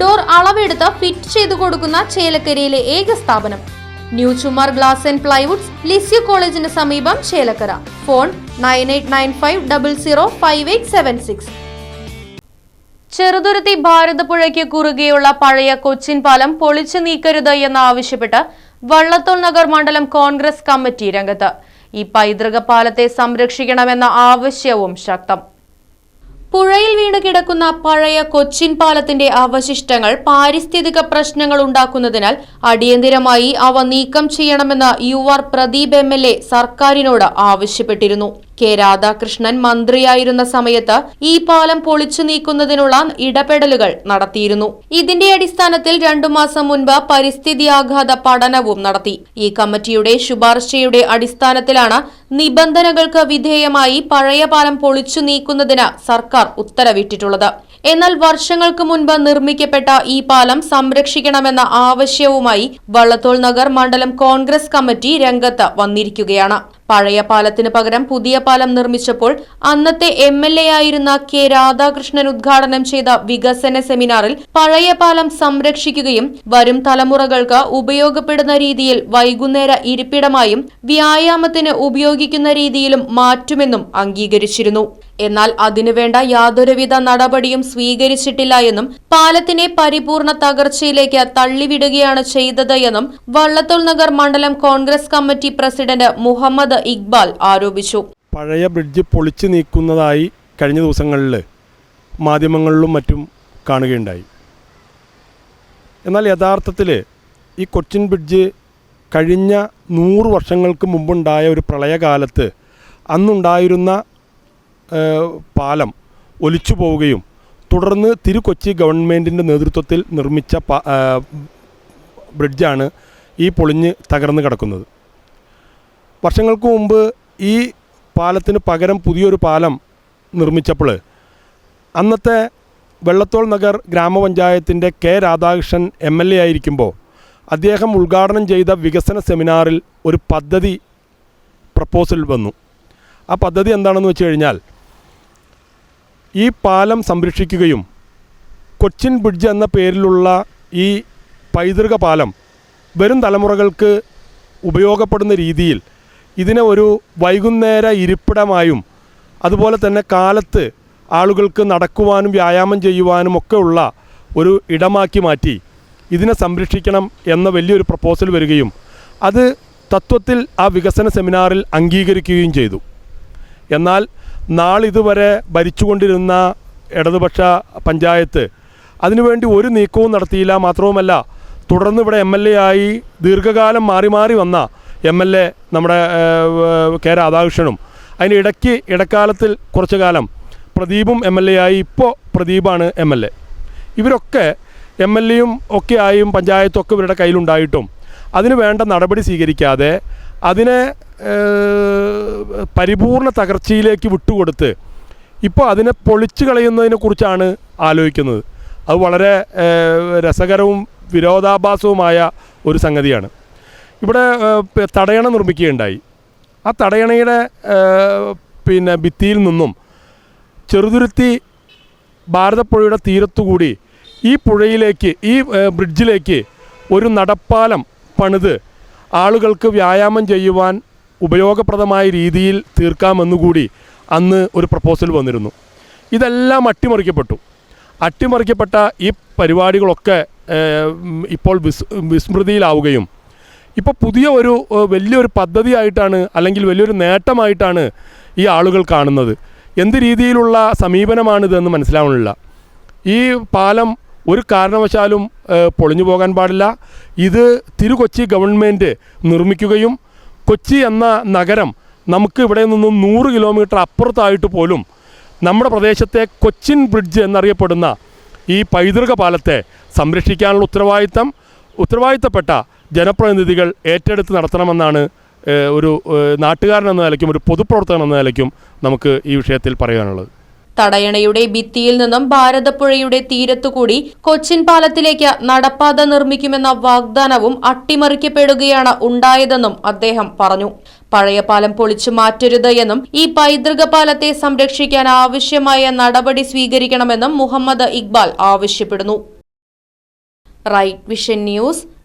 Door അളവെടുത്ത് fit ചെയ്തു കൊടുക്കുന്ന ചേലക്കരയിലെ ഏക സ്ഥാപനം. New Chumar glass and plywoods Lisieux കോളേജിന് സമീപം Chelakkara. Phone nine eight nine five double zero five eight seven six. Cheruthuruthy ഭാരതപ്പുഴയ്ക്ക് കുറുകെയുള്ള പഴയ കൊച്ചിൻ പാലം പൊളിച്ചു നീക്കരുത് എന്നാവശ്യപ്പെട്ട് വള്ളത്തോൾ നഗർ മണ്ഡലം കോൺഗ്രസ് കമ്മിറ്റി രംഗത്ത്. ഈ പൈതൃക പാലത്തെ സംരക്ഷിക്കണമെന്ന ആവശ്യവും ശക്തം. പുഴയിൽ വീണ് കിടക്കുന്ന പഴയ കൊച്ചിൻ പാലത്തിന്റെ അവശിഷ്ടങ്ങൾ പാരിസ്ഥിതിക പ്രശ്നങ്ങൾ ഉണ്ടാക്കുന്നതിനാൽ അടിയന്തിരമായി അവ നീക്കം ചെയ്യണമെന്ന് യു ആർ പ്രദീപ് എം സർക്കാരിനോട് ആവശ്യപ്പെട്ടിരുന്നു. കെ രാധാകൃഷ്ണൻ മന്ത്രിയായിരുന്ന സമയത്ത് ഈ പാലം പൊളിച്ചു നീക്കുന്നതിനുള്ള ഇടപെടലുകൾ നടത്തിയിരുന്നു. ഇതിന്റെ അടിസ്ഥാനത്തിൽ രണ്ടു മാസം മുൻപ് പരിസ്ഥിതി ആഘാത പഠനവും നടത്തി. ഈ കമ്മിറ്റിയുടെ ശുപാർശയുടെ അടിസ്ഥാനത്തിലാണ് നിബന്ധനകൾക്ക് വിധേയമായി പഴയ പാലം പൊളിച്ചു നീക്കുന്നതിന് സർക്കാർ ഉത്തരവിട്ടിട്ടുള്ളത്. എന്നാൽ വർഷങ്ങൾക്ക് മുൻപ് നിർമ്മിക്കപ്പെട്ട ഈ പാലം സംരക്ഷിക്കണമെന്ന ആവശ്യവുമായി വള്ളത്തോൾ നഗർ മണ്ഡലം കോൺഗ്രസ് കമ്മിറ്റി രംഗത്ത് വന്നിരിക്കുകയാണ്. പഴയ പാലത്തിന് പകരം പുതിയ പാലം നിർമ്മിച്ചപ്പോൾ അന്നത്തെ എം എൽ എ ആയിരുന്ന കെ രാധാകൃഷ്ണൻ ഉദ്ഘാടനം ചെയ്ത വികസന സെമിനാറിൽ പഴയ പാലം സംരക്ഷിക്കുകയും വരും തലമുറകൾക്ക് ഉപയോഗപ്പെടുന്ന രീതിയിൽ വൈകുന്നേര ഇരിപ്പിടമായും വ്യായാമത്തിന് ഉപയോഗിക്കുന്ന രീതിയിലും മാറ്റുമെന്നും അംഗീകരിച്ചിരുന്നു. എന്നാൽ അതിനുവേണ്ട യാതൊരുവിധ നടപടിയും സ്വീകരിച്ചിട്ടില്ല എന്നും പാലത്തിനെ പരിപൂർണ തകർച്ചയിലേക്ക് തള്ളിവിടുകയാണ് ചെയ്തത് എന്നും വള്ളത്തോൾ നഗർ മണ്ഡലം Congress committee president Muhammad Iqbal ആരോപിച്ചു. പഴയ ബ്രിഡ്ജ് പൊളിച്ചു നീക്കുന്നതായി കഴിഞ്ഞ ദിവസങ്ങളിൽ മാധ്യമങ്ങളിലും മറ്റും കാണുകയുണ്ടായി. എന്നാൽ യഥാർത്ഥത്തിൽ ഈ കൊച്ചിൻ ബ്രിഡ്ജ് കഴിഞ്ഞ നൂറ് വർഷങ്ങൾക്ക് മുമ്പുണ്ടായ ഒരു പ്രളയകാലത്ത് അന്നുണ്ടായിരുന്ന പാലം ഒലിച്ചു പോവുകയും തുടർന്ന് തിരുക്കൊച്ചി ഗവൺമെന്റിന്റെ നേതൃത്വത്തിൽ നിർമ്മിച്ച ബ്രിഡ്ജാണ് ഈ പൊളിഞ്ഞ് തകർന്നു കിടക്കുന്നത്. വർഷങ്ങൾക്ക് മുമ്പ് ഈ പാലത്തിന് പകരം പുതിയൊരു പാലം നിർമ്മിച്ചപ്പോൾ അന്നത്തെ വെള്ളത്തോൾ നഗർ ഗ്രാമപഞ്ചായത്തിന്റെ K Radhakrishnan M L A ആയിരിക്കുമ്പോൾ അദ്ദേഹം ഉദ്ഘാടനം ചെയ്ത വികസന സെമിനാറിൽ ഒരു പദ്ധതി പ്രപ്പോസൽ വന്നു. ആ പദ്ധതി എന്താണെന്ന് വെച്ച് കഴിഞ്ഞാൽ ഈ പാലം സംരക്ഷിക്കുകയും കൊച്ചിൻ ബ്രിഡ്ജ് എന്ന പേരിലുള്ള ഈ പൈതൃക പാലം വരും തലമുറകൾക്ക് ഉപയോഗപ്പെടുന്ന രീതിയിൽ ഇതിനെ ഒരു വൈകുന്നേര ഇരിപ്പിടമായും അതുപോലെ തന്നെ കാലത്ത് ആളുകൾക്ക് നടക്കുവാനും വ്യായാമം ചെയ്യുവാനും ഒക്കെ ഉള്ള ഒരു ഇടമാക്കി മാറ്റി ഇതിനെ സംരക്ഷിക്കണം എന്ന വലിയൊരു പ്രപ്പോസൽ വരികയും അത് തത്വത്തിൽ ആ വികസന സെമിനാറിൽ അംഗീകരിക്കുകയും ചെയ്തു. എന്നാൽ നാളിതുവരെ ഭരിച്ചുകൊണ്ടിരുന്ന ഇടതുപക്ഷ പഞ്ചായത്ത് അതിനുവേണ്ടി ഒരു നീക്കവും നടത്തിയില്ല. മാത്രവുമല്ല തുടർന്ന് ഇവിടെ എം എൽ എ ആയി ദീർഘകാലം മാറി മാറി വന്ന എം എൽ എ നമ്മുടെ കെ രാധാകൃഷ്ണനും. അതിന് ഇടയ്ക്ക് ഇടക്കാലത്തിൽ കുറച്ചു കാലം പ്രദീപും എം എൽ എ ആയി ഇപ്പോൾ പ്രദീപാണ് എം എൽ എ. ഇവരൊക്കെ എം എൽ എയും ഒക്കെ ആയും പഞ്ചായത്തും ഒക്കെ ഇവരുടെ കയ്യിലുണ്ടായിട്ടും. അതിന് വേണ്ട നടപടി സ്വീകരിക്കാതെ അതിനെ പരിപൂർണ തകർച്ചയിലേക്ക് വിട്ടുകൊടുത്ത് ഇപ്പോൾ അതിനെ പൊളിച്ചു കളയുന്നതിനെക്കുറിച്ചാണ് ആലോചിക്കുന്നത്. അത് വളരെ രസകരവും വിരോധാഭാസവുമായ ഒരു സംഗതിയാണ്. ഇവിടെ തടയണ നിർമ്മിക്കുകയുണ്ടായി. ആ തടയണയുടെ പിന്നെ ഭിത്തിയിൽ നിന്നും ചെറുതുരുത്തി ഭാരതപ്പുഴയുടെ തീരത്തുകൂടി ഈ പുഴയിലേക്ക് ഈ ബ്രിഡ്ജിലേക്ക് ഒരു നടപ്പാലം പണിത് ആളുകൾക്ക് വ്യായാമം ചെയ്യുവാൻ ഉപയോഗപ്രദമായ രീതിയിൽ തീർക്കാമെന്നുകൂടി അന്ന് ഒരു പ്രപ്പോസൽ വന്നിരുന്നു. ഇതെല്ലാം അട്ടിമറിക്കപ്പെട്ടു. അട്ടിമറിക്കപ്പെട്ട ഈ പരിപാടികളൊക്കെ ഇപ്പോൾ വിസ് വിസ്മൃതിയിലാവുകയും ഇപ്പോൾ പുതിയ ഒരു വലിയൊരു പദ്ധതിയായിട്ടാണ് അല്ലെങ്കിൽ വലിയൊരു നേട്ടമായിട്ടാണ് ഈ ആളുകൾ കാണുന്നത്. എന്ത് രീതിയിലുള്ള സമീപനമാണിതെന്ന് മനസ്സിലാവണില്ല ഈ പാലം ഒരു കാരണവശാലും പൊളിഞ്ഞു പോകാൻ പാടില്ല. ഇത് തിരുകൊച്ചി ഗവൺമെന്റ് നിർമ്മിക്കുകയും കൊച്ചി എന്ന നഗരം നമുക്ക് ഇവിടെ നിന്നും നൂറ് കിലോമീറ്റർ അപ്പുറത്തായിട്ട് പോലും നമ്മുടെ പ്രദേശത്തെ കൊച്ചിൻ ബ്രിഡ്ജ് എന്നറിയപ്പെടുന്ന ഈ പൈതൃക പാലത്തെ സംരക്ഷിക്കാനുള്ള ഉത്തരവാദിത്തം ഉത്തരവാദിത്തപ്പെട്ട ജനപ്രതിനിധികൾ ഏറ്റെടുത്ത് നടത്തണമെന്നാണ് ഒരു നാട്ടുകാരൻ എന്ന നിലയ്ക്കും ഒരു പൊതുപ്രവർത്തകൻ എന്ന നിലയ്ക്കും നമുക്ക് ഈ വിഷയത്തിൽ പറയാനുള്ളത്. തടയണയുടെ ഭിത്തിയിൽ നിന്നും ഭാരതപ്പുഴയുടെ തീരത്തുകൂടി കൊച്ചിൻ പാലത്തിലേക്ക് നടപ്പാത നിർമ്മിക്കുമെന്ന വാഗ്ദാനവും അട്ടിമറിക്കപ്പെടുകയാണ് ഉണ്ടായതെന്നും അദ്ദേഹം പറഞ്ഞു. പഴയ പാലം പൊളിച്ചു മാറ്റരുത് എന്നും ഈ പൈതൃക പാലത്തെ സംരക്ഷിക്കാൻ ആവശ്യമായ നടപടി സ്വീകരിക്കണമെന്നും മുഹമ്മദ് ഇക്ബാൽ ആവശ്യപ്പെടുന്നു. Right vision news